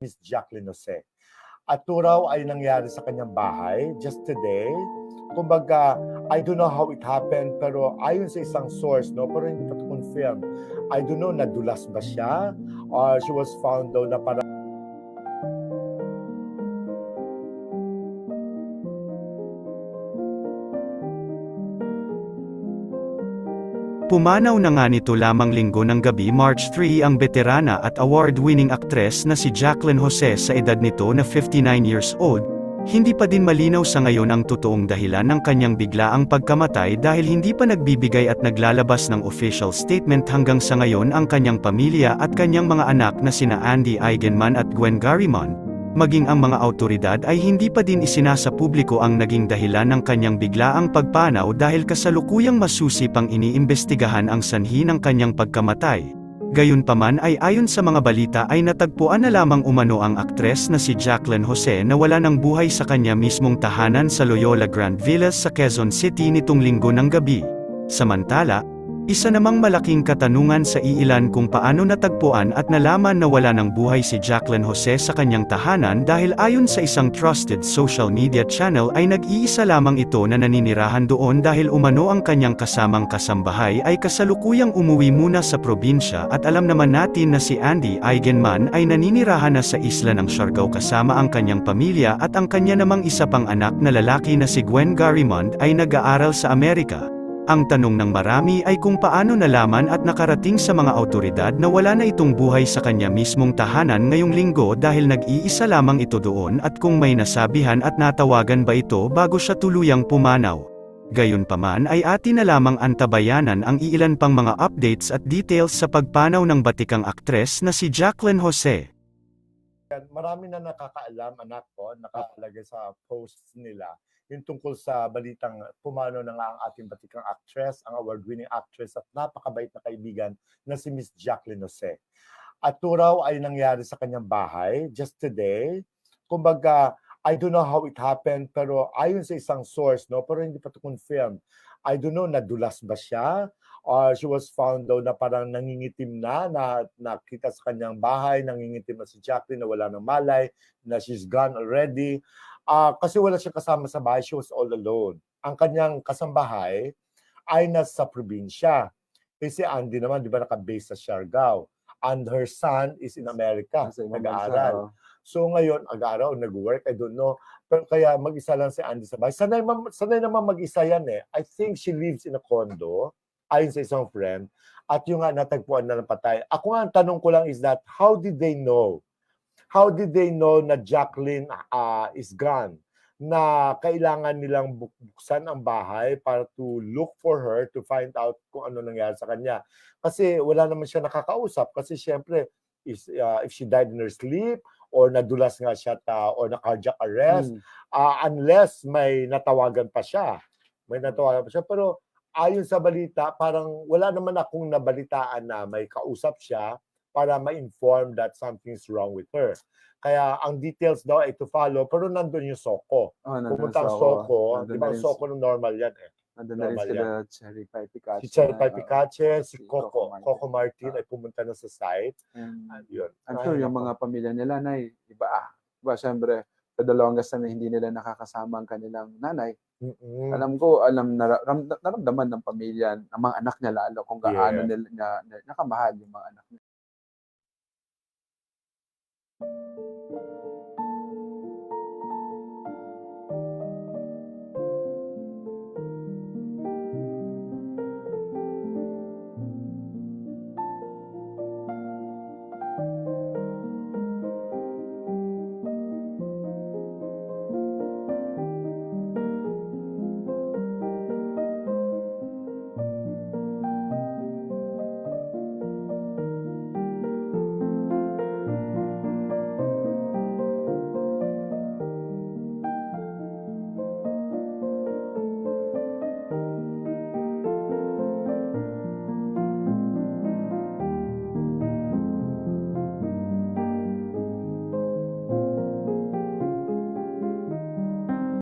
Miss Jacqueline Jose. At raw ay nangyari sa kanyang bahay just today. Kumbaga, I don't know how it happened, pero ayon sa isang source, no, pero hindi pa confirm. I don't know, nadulas ba siya? Or she was found daw na parang Pumanaw na nga nito lamang linggo ng gabi March 3 ang veterana at award-winning aktres na si Jacqueline Jose sa edad nito na 59 years old. Hindi pa din malinaw sa ngayon ang totoong dahilan ng kanyang biglaang pagkamatay dahil hindi pa nagbibigay at naglalabas ng official statement hanggang sa ngayon ang kanyang pamilya at kanyang mga anak na sina Andy Eigenman at Gwen Garrimon. Maging ang mga autoridad ay hindi pa din isinasa publiko ang naging dahilan ng kanyang biglaang pagpanaw dahil kasalukuyang masusi pang iniimbestigahan ang sanhi ng kanyang pagkamatay. Gayunpaman ay ayon sa mga balita ay natagpuan na lamang umano ang aktres na si Jacqueline Jose na wala ng buhay sa kanya mismong tahanan sa Loyola Grand Villas sa Quezon City nitong linggo ng gabi. Samantala, isa namang malaking katanungan sa iilan kung paano natagpuan at nalaman na wala ng buhay si Jacqueline Jose sa kanyang tahanan dahil ayon sa isang trusted social media channel ay nag-iisa lamang ito na naninirahan doon dahil umano ang kanyang kasamang kasambahay ay kasalukuyang umuwi muna sa probinsya at alam naman natin na si Andy Eigenman ay naninirahan na sa isla ng Siargao kasama ang kanyang pamilya at ang kanya namang isa pang anak na lalaki na si Gwen Garrimond ay nag-aaral sa Amerika. Ang tanong ng marami ay kung paano nalaman at nakarating sa mga autoridad na wala na itong buhay sa kanya mismong tahanan ngayong linggo dahil nag-iisa lamang ito doon at kung may nasabihan at natawagan ba ito bago siya tuluyang pumanaw. Gayunpaman ay atin na lamang antabayanan ang iilan pang mga updates at details sa pagpanaw ng batikang aktres na si Jacqueline Jose. marami na nakakaalam, anak ko, nakalagay sa posts nila, yung tungkol sa balitang pumano na nga ang ating batikang actress, ang award-winning actress at napakabait na kaibigan na si Miss Jacqueline Jose. At ito raw ay nangyari sa kanyang bahay just today. Kumbaga, I don't know how it happened, pero ayon sa isang source, no, pero hindi pa ito confirm. I don't know, nadulas ba siya? Or she was found daw na parang nangingitim na, na nakita sa kanyang bahay, nangingitim na si Jacqueline na wala ng malay, na she's gone already. Ah, kasi wala siyang kasama sa bahay, she was all alone. Ang kanyang kasambahay ay nasa probinsya. Kasi Andy naman, di ba, naka-base sa Siargao. And her son is in America, nag-aaral. So ngayon, nag-aaral o nag-work, I don't know. Pero kaya mag-isa lang si Andy sa bahay. Sanay, sanay naman mag-isa yan eh. I think she lives in a condo, ayon sa isang friend. At yung nga, natagpuan na ng patay. Ako nga, ang tanong ko lang is that, how did they know? How did they know na Jacqueline ah, is gone? Na kailangan nilang buk- buksan ang bahay para to look for her, to find out kung ano nangyari sa kanya. Kasi wala naman siya nakakausap. Kasi syempre, is, ah, if she died in her sleep, or nadulas nga siya ta, or na cardiac arrest, Mm. ah, unless may natawagan pa siya. May natawagan pa siya. Pero ayon sa balita, parang wala naman akong nabalitaan na may kausap siya para ma-inform that something's wrong with her. Kaya ang details daw ay to follow, pero nandun yung Soko. Oh, Pumunta ang sa Soko, di ba na ang Soko ng normal yan eh. Nandun na rin sila Cherry Pie Picache. Si Cherry na, Pie ah, Picache, si Coco, Coco Martin. Ah. ay pumunta na sa site. and At yun. I'm sure yung mga pamilya nila na iba ah. Diba, syempre, longest time na hindi nila nakakasama ang kanilang nanay. Mm-mm. Alam ko, alam, ram, naramdaman ng pamilya, ng mga anak niya lalo, kung gaano Yes. nila, na, na, nakamahal yung mga anak niya. thank you